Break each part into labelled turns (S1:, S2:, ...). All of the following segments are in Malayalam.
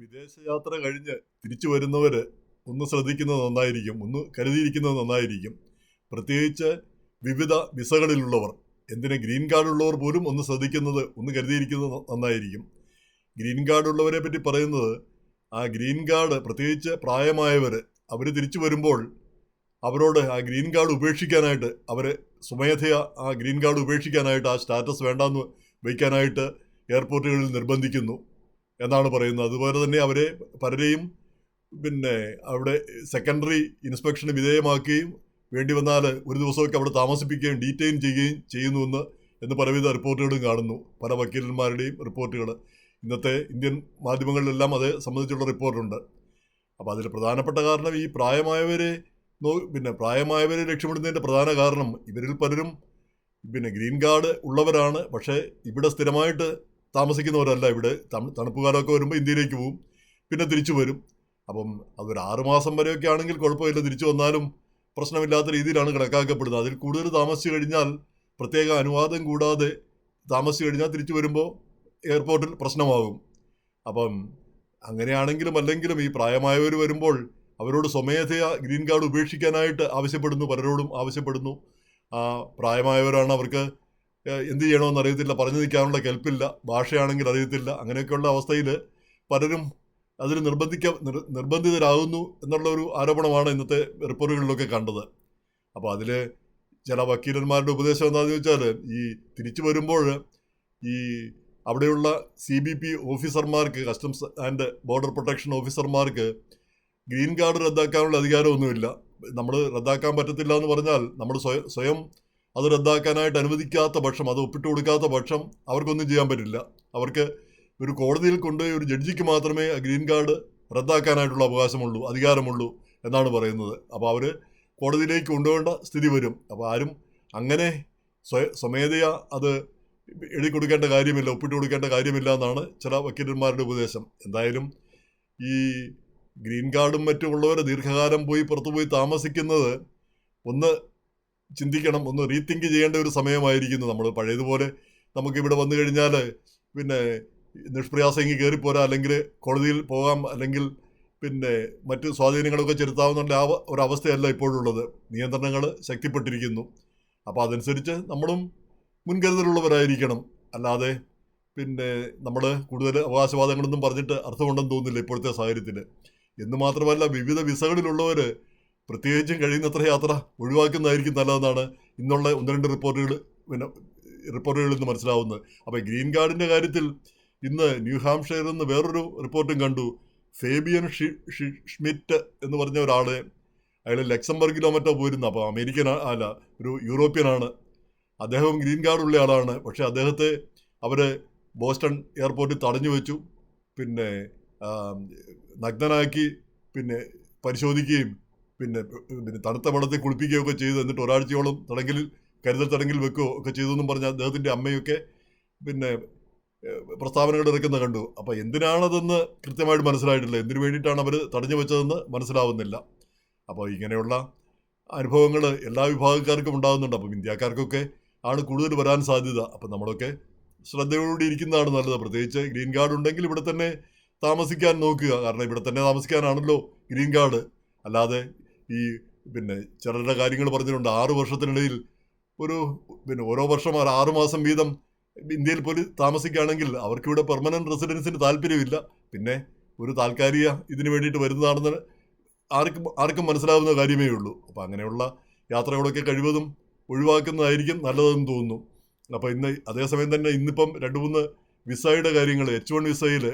S1: വിദേശയാത്ര കഴിഞ്ഞ് തിരിച്ചു വരുന്നവർ ഒന്ന് ശ്രദ്ധിക്കുന്നത് നന്നായിരിക്കും ഒന്ന് കരുതിയിരിക്കുന്നത് നന്നായിരിക്കും. പ്രത്യേകിച്ച് വിവിധ വിസകളിലുള്ളവർ എന്തിന് ഗ്രീൻ കാർഡ് ഉള്ളവർ പോലും ഒന്ന് ശ്രദ്ധിക്കുന്നത് ഒന്ന് കരുതിയിരിക്കുന്നത് നന്നായിരിക്കും. ഗ്രീൻ കാർഡ് ഉള്ളവരെ പറ്റി പറയുന്നത് ആ ഗ്രീൻ കാർഡ് പ്രത്യേകിച്ച് പ്രായമായവർ അവർ തിരിച്ചു വരുമ്പോൾ അവരോട് ആ ഗ്രീൻ കാർഡ് ഉപേക്ഷിക്കാനായിട്ട് അവർ സ്വമേധയാ ആ ഗ്രീൻ കാർഡ് ഉപേക്ഷിക്കാനായിട്ട് ആ സ്റ്റാറ്റസ് വേണ്ടാന്ന് വയ്ക്കാനായിട്ട് എയർപോർട്ടുകളിൽ നിർബന്ധിക്കുന്നു. എന്നാണ് പറയുന്നത്. അതുപോലെ തന്നെ അവരെ പലരെയും പിന്നെ അവിടെ സെക്കൻഡറി ഇൻസ്പെക്ഷന് വിധേയമാക്കുകയും വേണ്ടി വന്നാൽ ഒരു ദിവസമൊക്കെ അവിടെ താമസിപ്പിക്കുകയും ഡീറ്റെയിൻ ചെയ്യുകയും ചെയ്യുന്നുവെന്ന് എന്ന് പലവിധ റിപ്പോർട്ടുകളും കാണുന്നു. പല വക്കീലന്മാരുടെയും റിപ്പോർട്ടുകൾ ഇന്നത്തെ ഇന്ത്യൻ മാധ്യമങ്ങളിലെല്ലാം അത് സംബന്ധിച്ചുള്ള റിപ്പോർട്ടുണ്ട്. അപ്പോൾ അതിൽ പ്രധാനപ്പെട്ട കാരണം ഈ പ്രായമായവരെ പിന്നെ പ്രായമായവരെ രക്ഷപ്പെടുന്നതിന്റെ പ്രധാന കാരണം ഇവരിൽ പലരും പിന്നെ ഗ്രീൻ കാർഡ് ഉള്ളവരാണ്. പക്ഷേ ഇവിടെ സ്ഥിരമായിട്ട് താമസിക്കുന്നവരല്ല ഇവിടെ. തണുപ്പുകാലമൊക്കെ തണുപ്പ് കാലമൊക്കെ വരുമ്പോൾ ഇന്ത്യയിലേക്ക് പോകും പിന്നെ തിരിച്ചു വരും. അപ്പം അതൊരു ആറുമാസം വരെയൊക്കെ ആണെങ്കിൽ കുഴപ്പമില്ല. തിരിച്ചു വന്നാലും പ്രശ്നമില്ലാത്ത രീതിയിലാണ് കണക്കാക്കപ്പെടുന്നത്. അതിൽ കൂടുതൽ താമസിച്ചു കഴിഞ്ഞാൽ പ്രത്യേക അനുവാദം കൂടാതെ താമസിച്ചു കഴിഞ്ഞാൽ തിരിച്ചു വരുമ്പോൾ എയർപോർട്ടിൽ പ്രശ്നമാകും. അപ്പം അങ്ങനെയാണെങ്കിലും അല്ലെങ്കിലും ഈ പ്രായമായവർ വരുമ്പോൾ അവരോട് സ്വമേധയാ ഗ്രീൻ കാർഡ് ഉപേക്ഷിക്കാനായിട്ട് ആവശ്യപ്പെടുന്നു. പലരോടും ആവശ്യപ്പെടുന്നു. പ്രായമായവരാണ് അവർക്ക് എന്ത് ചെയ്യണമെന്ന് അറിയത്തില്ല. പറഞ്ഞു നിൽക്കാനുള്ള കെൽപ്പില്ല. ഭാഷയാണെങ്കിൽ അറിയത്തില്ല. അങ്ങനെയൊക്കെയുള്ള അവസ്ഥയിൽ പലരും അതിൽ നിർബന്ധിക്ക നിർബന്ധിതരാകുന്നു എന്നുള്ള ഒരു ആരോപണമാണ് ഇന്നത്തെ റിപ്പോർട്ടുകളിലൊക്കെ കണ്ടത്. അപ്പോൾ അതിൽ ചില വക്കീലന്മാരുടെ ഉപദേശം എന്താണെന്ന് ചോദിച്ചാൽ ഈ തിരിച്ചു വരുമ്പോൾ ഈ അവിടെയുള്ള സി ബി പി ഓഫീസർമാർക്ക് കസ്റ്റംസ് ആൻഡ് ബോർഡർ പ്രൊട്ടക്ഷൻ ഓഫീസർമാർക്ക് ഗ്രീൻ കാർഡ് റദ്ദാക്കാനുള്ള അധികാരമൊന്നുമില്ല. നമ്മൾ റദ്ദാക്കാൻ പറ്റത്തില്ല എന്ന് പറഞ്ഞാൽ നമ്മൾ സ്വയം അത് റദ്ദാക്കാനായിട്ട് അനുവദിക്കാത്ത പക്ഷം അത് ഒപ്പിട്ട് കൊടുക്കാത്ത പക്ഷം അവർക്കൊന്നും ചെയ്യാൻ പറ്റില്ല. അവർക്ക് ഒരു കോടതിയിൽ കൊണ്ടുപോയി ഒരു ജഡ്ജിക്ക് മാത്രമേ ഗ്രീൻ കാർഡ് റദ്ദാക്കാനായിട്ടുള്ള അവകാശമുള്ളൂ അധികാരമുള്ളൂ എന്നാണ് പറയുന്നത്. അപ്പോൾ അവർ കോടതിയിലേക്ക് കൊണ്ടുപോകേണ്ട സ്ഥിതി വരും. അപ്പോൾ ആരും അങ്ങനെ സ്വയ സ്വമേധയാ അത് എഴുതി കൊടുക്കേണ്ട കാര്യമില്ല ഒപ്പിട്ട് കൊടുക്കേണ്ട കാര്യമില്ല എന്നാണ് ചില വക്കീലന്മാരുടെ ഉപദേശം. എന്തായാലും ഈ ഗ്രീൻ കാർഡും മറ്റുമുള്ളവർ ദീർഘകാലം പോയി പുറത്തുപോയി താമസിക്കുന്നത് ഒന്ന് ചിന്തിക്കണം ഒന്ന് റീതിങ്ക് ചെയ്യേണ്ട ഒരു സമയമായിരിക്കുന്നു നമ്മൾ. പഴയതുപോലെ നമുക്ക് ഇവിടെ വന്നു കഴിഞ്ഞാൽ പിന്നെ നിഷ്പ്രയാസം ഇങ്ങ് കയറിപ്പോരാ അല്ലെങ്കിൽ കോടതിയിൽ പോകാം അല്ലെങ്കിൽ പിന്നെ മറ്റ് സ്വാധീനങ്ങളൊക്കെ ചെലുത്താവുന്ന ആ ഒരവസ്ഥയല്ല ഇപ്പോഴുള്ളത്. നിയന്ത്രണങ്ങൾ ശക്തിപ്പെട്ടിരിക്കുന്നു. അപ്പോൾ അതനുസരിച്ച് നമ്മളും മുൻകരുതലുള്ളവരായിരിക്കണം. അല്ലാതെ പിന്നെ നമ്മൾ കൂടുതൽ അവകാശവാദങ്ങളൊന്നും പറഞ്ഞിട്ട് അർത്ഥമുണ്ടെന്ന് തോന്നുന്നില്ല ഇപ്പോഴത്തെ സാഹചര്യത്തിൽ. എന്ന് മാത്രമല്ല വിവിധ വിസകളിലുള്ളവർ പ്രത്യേകിച്ചും കഴിയുന്നത്ര യാത്ര ഒഴിവാക്കുന്നതായിരിക്കും നല്ലതെന്നാണ് ഇന്നുള്ള ഒന്ന് രണ്ട് റിപ്പോർട്ടുകൾ പിന്നെ റിപ്പോർട്ടുകളിൽ നിന്ന് മനസ്സിലാവുന്നത്. അപ്പോൾ ഗ്രീൻ കാർഡിന്റെ കാര്യത്തിൽ ഇന്ന് ന്യൂ ഹാംഷെയറിൽ നിന്ന് വേറൊരു റിപ്പോർട്ടും കണ്ടു. ഫേബിയൻ ഷി ഷ്മിറ്റ് എന്ന് പറഞ്ഞ ഒരാൾ അയാൾ ലക്സംബർഗിലോ മറ്റോ പോയിരുന്നു. അപ്പോൾ അമേരിക്കൻ അല്ല ഒരു യൂറോപ്യനാണ്. അദ്ദേഹം ഗ്രീൻ കാർഡുള്ള ആളാണ്. പക്ഷേ അദ്ദേഹത്തെ അവർ ബോസ്റ്റൺ എയർപോർട്ടിൽ തടഞ്ഞു വെച്ചു. പിന്നെ നഗ്നനാക്കി പിന്നെ പരിശോധിക്കുകയും പിന്നെ പിന്നെ തണുത്ത വെള്ളത്തിൽ കുളിപ്പിക്കുകയൊക്കെ ചെയ്തു. എന്നിട്ട് ഒരാഴ്ചയോളം തടങ്കിൽ കരുതൽ തടങ്കിൽ വെക്കുകയോ ഒക്കെ ചെയ്തു എന്നും പറഞ്ഞാൽ അദ്ദേഹത്തിന്റെ അമ്മയൊക്കെ പിന്നെ പ്രസ്താവനകൾ ഇറക്കുന്ന കണ്ടു. അപ്പോൾ എന്തിനാണതെന്ന് കൃത്യമായിട്ട് മനസ്സിലായിട്ടില്ല. എന്തിനു വേണ്ടിയിട്ടാണ് അവർ തടഞ്ഞു വെച്ചതെന്ന് മനസ്സിലാവുന്നില്ല. അപ്പോൾ ഇങ്ങനെയുള്ള അനുഭവങ്ങൾ എല്ലാ വിഭാഗക്കാർക്കും ഉണ്ടാകുന്നുണ്ട്. അപ്പം ഇന്ത്യക്കാർക്കൊക്കെ ആണ് കൂടുതൽ വരാൻ സാധ്യത. അപ്പം നമ്മളൊക്കെ ശ്രദ്ധയോടുകൂടി ഇരിക്കുന്നതാണ് നല്ലത്. പ്രത്യേകിച്ച് ഗ്രീൻ കാർഡ് ഉണ്ടെങ്കിൽ ഇവിടെ തന്നെ താമസിക്കാൻ നോക്കുക. കാരണം ഇവിടെ തന്നെ താമസിക്കാനാണല്ലോ ഗ്രീൻ കാർഡ്. അല്ലാതെ ഈ പിന്നെ ചിലരുടെ കാര്യങ്ങൾ പറഞ്ഞിട്ടുണ്ട്. ആറു വർഷത്തിനിടയിൽ ഒരു പിന്നെ ഓരോ വർഷം ഒരു ആറ് മാസം വീതം ഇന്ത്യയിൽ പോലും താമസിക്കുകയാണെങ്കിൽ അവർക്കിവിടെ പെർമനന്റ് റെസിഡൻസിന് താല്പര്യമില്ല. പിന്നെ ഒരു താൽക്കാലിക ഇതിന് വേണ്ടിയിട്ട് വരുന്നതാണെന്ന് ആർക്കും ആർക്കും മനസ്സിലാവുന്ന കാര്യമേ ഉള്ളൂ. അപ്പോൾ അങ്ങനെയുള്ള യാത്രകളൊക്കെ കഴിവതും ഒഴിവാക്കുന്നതായിരിക്കും നല്ലതെന്ന് തോന്നുന്നു. അപ്പോൾ ഇന്ന് അതേസമയം തന്നെ ഇന്നിപ്പം രണ്ട് മൂന്ന് വിസയുടെ കാര്യങ്ങൾ എച്ച് വൺ വിസയിൽ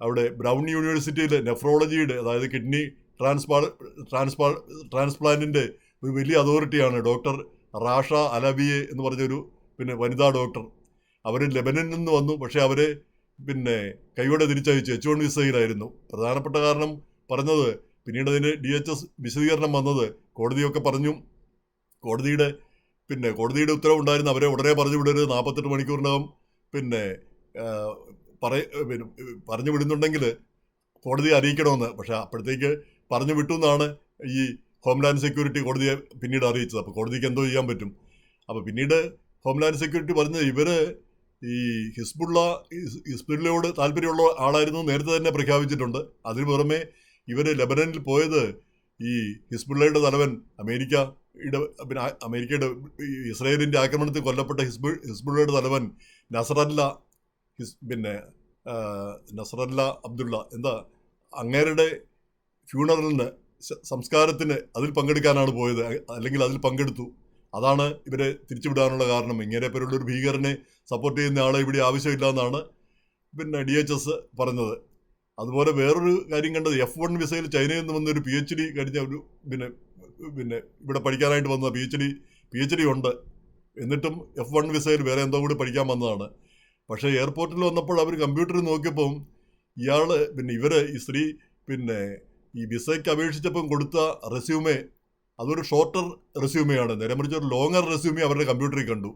S1: അവിടെ ബ്രൗൺ യൂണിവേഴ്സിറ്റിയിൽ നെഫ്രോളജിയുടെ അതായത് കിഡ്നി ട്രാൻസ്പാ ട്രാൻസ്പാ ട്രാൻസ്പ്ലാന്റിന്റെ വലിയ അതോറിറ്റിയാണ് ഡോക്ടർ റാഷ അലബിയെ എന്ന് പറഞ്ഞൊരു പിന്നെ വനിതാ ഡോക്ടർ. അവർ ലെബനനിൽ നിന്ന് വന്നു. പക്ഷേ അവരെ പിന്നെ കൈയോടെ തിരിച്ചയച്ചു. എച്ച് വൺ വിസയിലായിരുന്നു. പ്രധാനപ്പെട്ട കാരണം പറഞ്ഞത് പിന്നീട് അതിന് ഡി എച്ച് എസ് വിശദീകരണം വന്നത് കോടതിയൊക്കെ പറഞ്ഞു. കോടതിയുടെ പിന്നെ കോടതിയുടെ ഉത്തരവുണ്ടായിരുന്നു. അവരെ ഉടനെ പറഞ്ഞു വിടരുത്. നാൽപ്പത്തെട്ട് മണിക്കൂറിനകം പിന്നെ പറ പറഞ്ഞു വിടുന്നുണ്ടെങ്കിൽ കോടതി അറിയിക്കണമെന്ന്. പക്ഷേ അപ്പോഴത്തേക്ക് പറഞ്ഞു വിട്ടു എന്നാണ് ഈ ഹോംലാൻഡ് സെക്യൂരിറ്റി കോടതിയെ പിന്നീട് അറിയിച്ചത്. അപ്പോൾ കോടതിക്ക് എന്തോ ചെയ്യാൻ പറ്റും. അപ്പോൾ പിന്നീട് ഹോംലാൻഡ് സെക്യൂരിറ്റി പറഞ്ഞത് ഇവർ ഈ ഹിസ്ബുള്ള ഹിസ്- ഹിസ്ബുള്ളയോട് താല്പര്യമുള്ള ആളായിരുന്നു നേരത്തെ തന്നെ പ്രഖ്യാപിച്ചിട്ടുണ്ട്. അതിനു പുറമെ ഇവർ ലെബനനിൽ പോയത് ഈ ഹിസ്ബുള്ളയുടെ തലവൻ അമേരിക്കയുടെ പിന്നെ അമേരിക്കയുടെ ഇസ്രയേലിന്റെ ആക്രമണത്തിൽ കൊല്ലപ്പെട്ട ഹിസ്ബു ഹിസ്ബുള്ളയുടെ തലവൻ നസറല്ല ഹിസ് പിന്നെ നസറല്ല അബ്ദുള്ള എന്താ അങ്ങേരുടെ ഫ്യൂണറലിന് സംസ്കാരത്തിന് അതിൽ പങ്കെടുക്കാനാണ് പോയത്. അല്ലെങ്കിൽ അതിൽ പങ്കെടുത്തു. അതാണ് ഇവരെ തിരിച്ചുവിടാനുള്ള കാരണം. ഇങ്ങനെ പേരുള്ള ഒരു ഭീകരനെ സപ്പോർട്ട് ചെയ്യുന്ന ആളെ ഇവിടെ ആവശ്യമില്ല എന്നാണ് പിന്നെ ഡി എച്ച് എസ് പറഞ്ഞത്. അതുപോലെ വേറൊരു കാര്യം കണ്ടത് എഫ് വൺ വിസയിൽ ചൈനയിൽ നിന്ന് വന്ന ഒരു പി എച്ച് ഡി കഴിഞ്ഞ ഒരു പിന്നെ പിന്നെ ഇവിടെ പഠിക്കാനായിട്ട് വന്ന P H D P H D ഉണ്ട്. എന്നിട്ടും എഫ് വൺ വിസയിൽ വേറെ എന്തോ കൂടി പഠിക്കാൻ വന്നതാണ്. പക്ഷേ എയർപോർട്ടിൽ വന്നപ്പോൾ അവർ കമ്പ്യൂട്ടറിൽ നോക്കിയപ്പം ഇയാൾ പിന്നെ ഇവർ ഈ സ്ത്രീ പിന്നെ ഈ വിസയ്ക്ക് അപേക്ഷിച്ചപ്പം കൊടുത്ത റെസ്യൂമേ അതൊരു ഷോർട്ടർ റെസ്യൂമെയാണ് നേരെ മറിച്ച് ഒരു ലോങ്ങർ റെസ്യൂമേ അവരുടെ കമ്പ്യൂട്ടറിൽ കണ്ടു.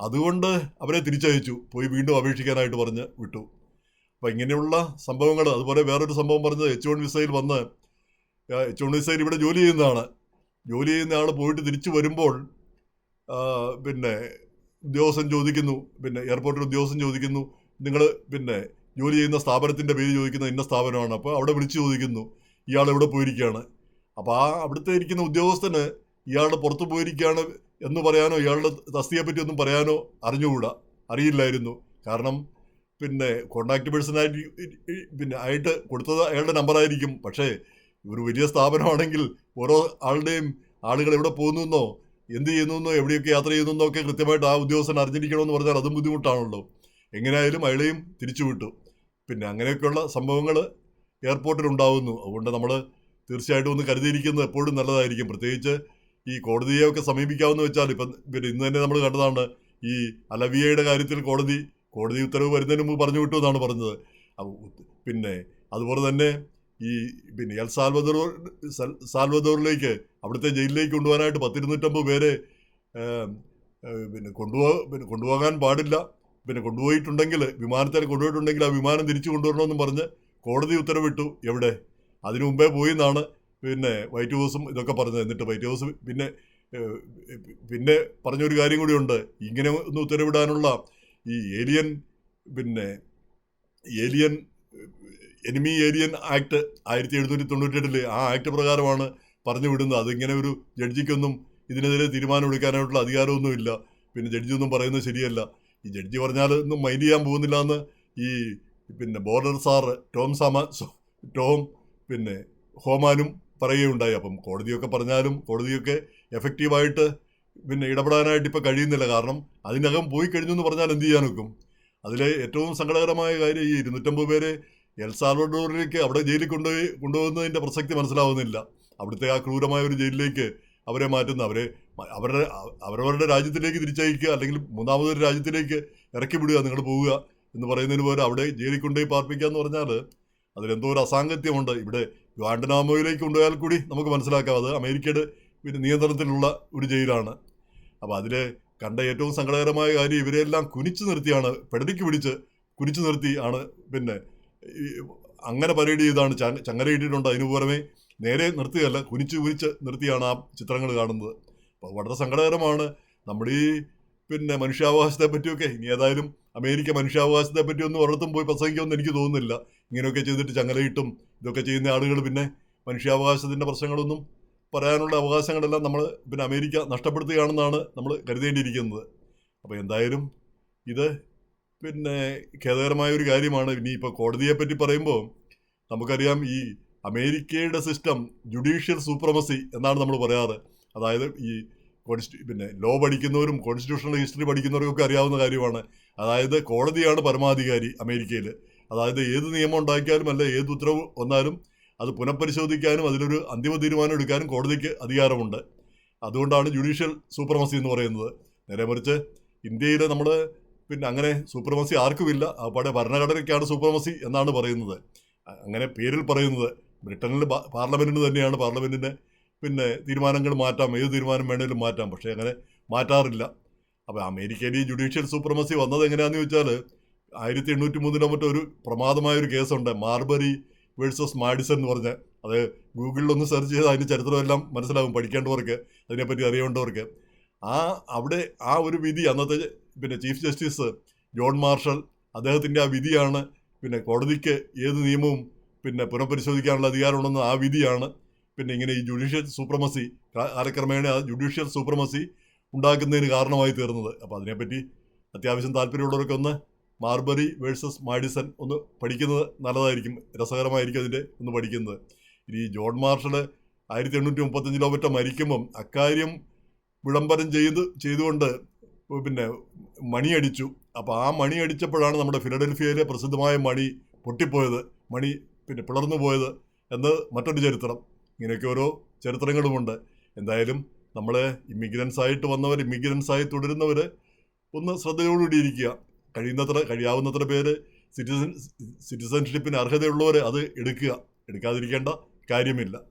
S1: അതുകൊണ്ട് അവരെ തിരിച്ചയച്ചു. പോയി വീണ്ടും അപേക്ഷിക്കാനായിട്ട് പറഞ്ഞ് വിട്ടു. അപ്പം ഇങ്ങനെയുള്ള സംഭവങ്ങൾ അതുപോലെ വേറൊരു സംഭവം പറഞ്ഞത് എച്ച് വൺ വിസയിൽ വന്ന് എച്ച് വൺ വിസയിൽ ഇവിടെ ജോലി ചെയ്യുന്നതാണ്. ജോലി ചെയ്യുന്ന ആൾ പോയിട്ട് തിരിച്ചു വരുമ്പോൾ പിന്നെ ഉദ്യോഗസ്ഥൻ ചോദിക്കുന്നു പിന്നെ എയർപോർട്ടിൽ ഉദ്യോഗസ്ഥൻ ചോദിക്കുന്നു നിങ്ങൾ പിന്നെ ജോലി ചെയ്യുന്ന സ്ഥാപനത്തിന്റെ പേര് ചോദിക്കുന്ന ഇന്ന സ്ഥാപനമാണ്? അപ്പോൾ അവിടെ വിളിച്ചു ചോദിക്കുന്നു. ഇയാൾ എവിടെ പോയിരിക്കുകയാണ്? അപ്പോൾ ആ അവിടുത്തെ ഇരിക്കുന്ന ഉദ്യോഗസ്ഥന് ഇയാളുടെ പുറത്ത് പോയിരിക്കുകയാണ് എന്ന് പറയാനോ ഇയാളുടെ തസ്തിയെ പറ്റി ഒന്നും പറയാനോ അറിഞ്ഞുകൂടാ? അറിയില്ലായിരുന്നു. കാരണം പിന്നെ കോണ്ടാക്ട് പേഴ്സണായിട്ട് പിന്നെ ആയിട്ട് കൊടുത്തത് അയാളുടെ നമ്പറായിരിക്കും പക്ഷേ ഒരു വലിയ സ്ഥാപനമാണെങ്കിൽ ഓരോ ആളുടെയും ആളുകൾ എവിടെ പോകുന്നെന്നോ എന്ത് ചെയ്യുന്നെന്നോ എവിടെയൊക്കെ യാത്ര ചെയ്യുന്നെന്നോ ഒക്കെ കൃത്യമായിട്ട് ആ ഉദ്യോഗസ്ഥൻ അറിഞ്ഞിരിക്കണമെന്ന് പറഞ്ഞാൽ അതും ബുദ്ധിമുട്ടാണല്ലോ. എങ്ങനെയായാലും അയാളെയും തിരിച്ചു വിട്ടു പിന്നെ അങ്ങനെയൊക്കെയുള്ള സംഭവങ്ങൾ എയർപോർട്ടിൽ ഉണ്ടാവുന്നു. അതുകൊണ്ട് നമ്മൾ തീർച്ചയായിട്ടും ഒന്ന് കരുതിയിരിക്കുന്നത് എപ്പോഴും നല്ലതായിരിക്കും. പ്രത്യേകിച്ച് ഈ കോടതിയെയൊക്കെ സമീപിക്കാമെന്ന് വെച്ചാൽ ഇപ്പം പിന്നെ ഇന്ന് തന്നെ നമ്മൾ കണ്ടതാണ് ഈ അലവിയയുടെ കാര്യത്തിൽ കോടതി കോടതി ഉത്തരവ് വരുന്നതിന് മുമ്പ് പറഞ്ഞു വിട്ടു എന്നാണ് പറഞ്ഞത്. പിന്നെ അതുപോലെ തന്നെ ഈ പിന്നെ എൽ സാൽവദോർ സൽ- സാൽവദോറിലേക്ക് അവിടുത്തെ ജയിലിലേക്ക് കൊണ്ടുപോകാനായിട്ട് പത്തിരുന്നൂറ്റമ്പത് പേരെ പിന്നെ കൊണ്ടുപോ പിന്നെ കൊണ്ടുപോകാൻ പാടില്ല. പിന്നെ കൊണ്ടുപോയിട്ടുണ്ടെങ്കിൽ വിമാനത്തിൽ കൊണ്ടുപോയിട്ടുണ്ടെങ്കിൽ ആ വിമാനം തിരിച്ചു കൊണ്ടുവരണമെന്നും പറഞ്ഞ് കോടതി ഉത്തരവിട്ടു. എവിടെ? അതിനു മുമ്പേ പോയി എന്നാണ് പിന്നെ വൈറ്റ് ഹൗസും ഇതൊക്കെ പറഞ്ഞത്. എന്നിട്ട് വൈറ്റ് ഹൗസ് പിന്നെ പിന്നെ പറഞ്ഞൊരു കാര്യം കൂടിയുണ്ട് ഇങ്ങനെ ഒന്ന് ഉത്തരവിടാനുള്ള ഈ ഏലിയൻ പിന്നെ ഏലിയൻ എനിമി ഏലിയൻ ആക്ട് ആയിരത്തി എഴുന്നൂറ്റി തൊണ്ണൂറ്റെട്ടിൽ ആ ആക്ട് പ്രകാരമാണ് പറഞ്ഞു വിടുന്നത്. അതിങ്ങനെ ഒരു ജഡ്ജിക്കൊന്നും ഇതിനെതിരെ തീരുമാനം എടുക്കാനായിട്ടുള്ള അധികാരമൊന്നുമില്ല പിന്നെ ജഡ്ജി ഒന്നും പറയുന്നത് ശരിയല്ല. ഈ ജഡ്ജി പറഞ്ഞാൽ ഒന്നും മൈൻഡ് ചെയ്യാൻ പോകുന്നില്ല എന്ന് ഈ പിന്നെ ബോർഡർ സാറ് ടോം സാമാ ടോം പിന്നെ ഹോമാനും പറയുകയുണ്ടായി. അപ്പം കോടതിയൊക്കെ പറഞ്ഞാലും കോടതിയൊക്കെ എഫക്റ്റീവായിട്ട് പിന്നെ ഇടപെടാനായിട്ട് ഇപ്പോൾ കഴിയുന്നില്ല. കാരണം അതിനകം പോയി കഴിഞ്ഞു എന്ന് പറഞ്ഞാൽ എന്ത് ചെയ്യാൻ വെക്കും അതിലെ ഏറ്റവും സങ്കടകരമായ കാര്യം ഈ ഇരുന്നൂറ്റമ്പത് പേര് എൽ സാൽവഡോറിലേക്ക് അവിടെ ജയിലിൽ കൊണ്ടുപോയി കൊണ്ടുപോകുന്നതിന്റെ പ്രസക്തി മനസ്സിലാവുന്നില്ല. അവിടുത്തെ ആ ക്രൂരമായ ഒരു ജയിലിലേക്ക് അവരെ മാറ്റുന്ന അവരെ അവരുടെ അവരവരുടെ രാജ്യത്തിലേക്ക് തിരിച്ചയക്കുക അല്ലെങ്കിൽ മൂന്നാമതൊരു രാജ്യത്തിലേക്ക് ഇറക്കി വിടുക നിങ്ങൾ പോവുക. എന്ന് പറയുന്നതിന് പോലും അവിടെ ജയിലിൽ കൊണ്ടുപോയി പാർപ്പിക്കുക എന്ന് പറഞ്ഞാൽ അതിലെന്തോ ഒരു അസാങ്കത്യമുണ്ട്. ഇവിടെ ഗ്വാണ്ടനാമോയിലേക്ക് കൊണ്ടുപോയാൽ കൂടി നമുക്ക് മനസ്സിലാക്കാം. അത് അമേരിക്കയുടെ പിന്നെ നിയന്ത്രണത്തിലുള്ള ഒരു ജയിലാണ്. അപ്പോൾ അതിൽ കണ്ട ഏറ്റവും സങ്കടകരമായ കാര്യം ഇവരെല്ലാം കുനിച്ചു നിർത്തിയാണ് പെടലിക്ക് പിടിച്ച് കുനിച്ചു നിർത്തി ആണ് പിന്നെ അങ്ങനെ പരേഡ് ചെയ്താണ്. ചങ്ങ ചങ്ങലയിട്ടിട്ടുണ്ട് അതിനു പുറമെ നേരെ നിർത്തുകയല്ല കുനിച്ച് കുനിച്ച് നിർത്തിയാണ് ആ ചിത്രങ്ങൾ കാണുന്നത്. അപ്പോൾ വളരെ സങ്കടകരമാണ്. നമ്മുടെ ഈ പിന്നെ മനുഷ്യാവകാശത്തെ പറ്റിയൊക്കെ ഇനി ഏതായാലും അമേരിക്ക മനുഷ്യാവകാശത്തെ പറ്റി ഒന്നും ഒരിടത്തും പോയി പ്രസംഗിക്കുമെന്ന് എനിക്ക് തോന്നുന്നില്ല. ഇങ്ങനെയൊക്കെ ചെയ്തിട്ട് ചങ്ങലയിട്ടും ഇതൊക്കെ ചെയ്യുന്ന ആളുകൾ പിന്നെ മനുഷ്യാവകാശത്തിന്റെ പ്രശ്നങ്ങളൊന്നും പറയാനുള്ള അവകാശങ്ങളെല്ലാം നമ്മൾ പിന്നെ അമേരിക്ക നഷ്ടപ്പെടുത്തുകയാണെന്നാണ് നമ്മൾ കരുതേണ്ടിയിരിക്കുന്നത്. അപ്പോൾ എന്തായാലും ഇത് പിന്നെ ഖേദകരമായ ഒരു കാര്യമാണ്. ഇനി ഇപ്പോൾ കോടതിയെ പറ്റി പറയുമ്പോൾ നമുക്കറിയാം ഈ അമേരിക്കയുടെ സിസ്റ്റം ജുഡീഷ്യൽ സൂപ്രമസി എന്നാണ് നമ്മൾ പറയാറ്. അതായത് ഈ കോൺസ്റ്റി പിന്നെ ലോ പഠിക്കുന്നവരും കോൺസ്റ്റിറ്റ്യൂഷണൽ ഹിസ്റ്ററി പഠിക്കുന്നവർക്കൊക്കെ അറിയാവുന്ന കാര്യമാണ്. അതായത് കോടതിയാണ് പരമാധികാരി അമേരിക്കയിൽ അതായത് ഏത് നിയമം ഉണ്ടാക്കിയാലും അല്ല ഏത് ഉത്തരവ് വന്നാലും അത് പുനഃപരിശോധിക്കാനും അതിലൊരു അന്തിമ തീരുമാനം എടുക്കാനും കോടതിക്ക് അധികാരമുണ്ട്. അതുകൊണ്ടാണ് ജുഡീഷ്യൽ സൂപ്രമസി എന്ന് പറയുന്നത്. നേരെ മറിച്ച് ഇന്ത്യയിൽ നമ്മൾ പിന്നെ അങ്ങനെ സൂപ്രമസി ആർക്കുമില്ല. അവിടെ ഭരണഘടനയ്ക്കാണ് സൂപ്രമസി എന്നാണ് പറയുന്നത്. അങ്ങനെ പേരിൽ പറയുന്നത്. ബ്രിട്ടനിൽ പാർലമെന്റിന് തന്നെയാണ് പാർലമെന്റിന് പിന്നെ തീരുമാനങ്ങൾ മാറ്റാം. ഏത് തീരുമാനം വേണേലും മാറ്റാം. പക്ഷേ അങ്ങനെ മാറ്റാറില്ല. അപ്പോൾ അമേരിക്കയിൽ ഈ ജുഡീഷ്യൽ സൂപ്രമസി വന്നത് എങ്ങനെയാണെന്ന് ചോദിച്ചാൽ ആയിരത്തി എണ്ണൂറ്റി മൂന്നിലോ മറ്റോ ഒരു പ്രമാദമായ ഒരു കേസുണ്ട്. മാർബറി വേഴ്സസ് മാഡിസൺ എന്ന് പറഞ്ഞ. അത് ഗൂഗിളിലൊന്ന് സെർച്ച് ചെയ്ത് അതിന്റെ ചരിത്രമെല്ലാം മനസ്സിലാവും പഠിക്കേണ്ടവർക്ക് അതിനെപ്പറ്റി അറിയേണ്ടവർക്ക്. ആ അവിടെ ആ ഒരു വിധി അന്നത്തെ പിന്നെ ചീഫ് ജസ്റ്റിസ് ജോൺ മാർഷൽ അദ്ദേഹത്തിന്റെ ആ വിധിയാണ്. പിന്നെ കോടതിക്ക് ഏത് നിയമവും പിന്നെ പുനഃപരിശോധിക്കാനുള്ള അധികാരമുണ്ടെന്ന് ആ വിധിയാണ്. പിന്നെ ഇങ്ങനെ ഈ ജുഡീഷ്യൽ സൂപ്രമസി കാലക്രമേണ ആ ജുഡീഷ്യൽ സൂപ്രമസി ഉണ്ടാക്കുന്നതിന് കാരണമായി തീർന്നത്. അപ്പോൾ അതിനെപ്പറ്റി അത്യാവശ്യം താല്പര്യമുള്ളവരൊക്കെ ഒന്ന് മാർബറി വേഴ്സസ് മാഡിസൺ ഒന്ന് പഠിക്കുന്നത് നല്ലതായിരിക്കും രസകരമായിരിക്കും അതിന്റെ ഒന്ന് പഠിക്കുന്നത്. ഇനി ജോൺ മാർഷൽ ആയിരത്തി എണ്ണൂറ്റി മുപ്പത്തഞ്ചിലോ മറ്റോ മരിക്കുമ്പം അക്കാര്യം വിളംബരം ചെയ്ത് ചെയ്തുകൊണ്ട് പിന്നെ മണിയടിച്ചു. അപ്പോൾ ആ മണി അടിച്ചപ്പോഴാണ് നമ്മുടെ ഫിലഡൽഫിയയിലെ പ്രസിദ്ധമായ മണി പൊട്ടിപ്പോയത് മണി പിന്നെ പിളർന്നു പോയത് എന്ന് മറ്റൊരു ചരിത്രം. ഇങ്ങനെയൊക്കെ ഓരോ ചരിത്രങ്ങളുമുണ്ട്. എന്തായാലും നമ്മൾ ഇമിഗ്രൻസ് ആയിട്ട് വന്നവർ ഇമിഗ്രൻസ് ആയി തുടരുന്നവർ ഒന്ന് ശ്രദ്ധയോടുകൂടി ഇരിക്കുക. കഴിയുന്നത്ര കഴിയാവുന്നത്ര പേര് സിറ്റിസൺ സിറ്റിസൺഷിപ്പിന് അർഹതയുള്ളവർ അത് എടുക്കുക. എടുക്കാതിരിക്കേണ്ട കാര്യമില്ല.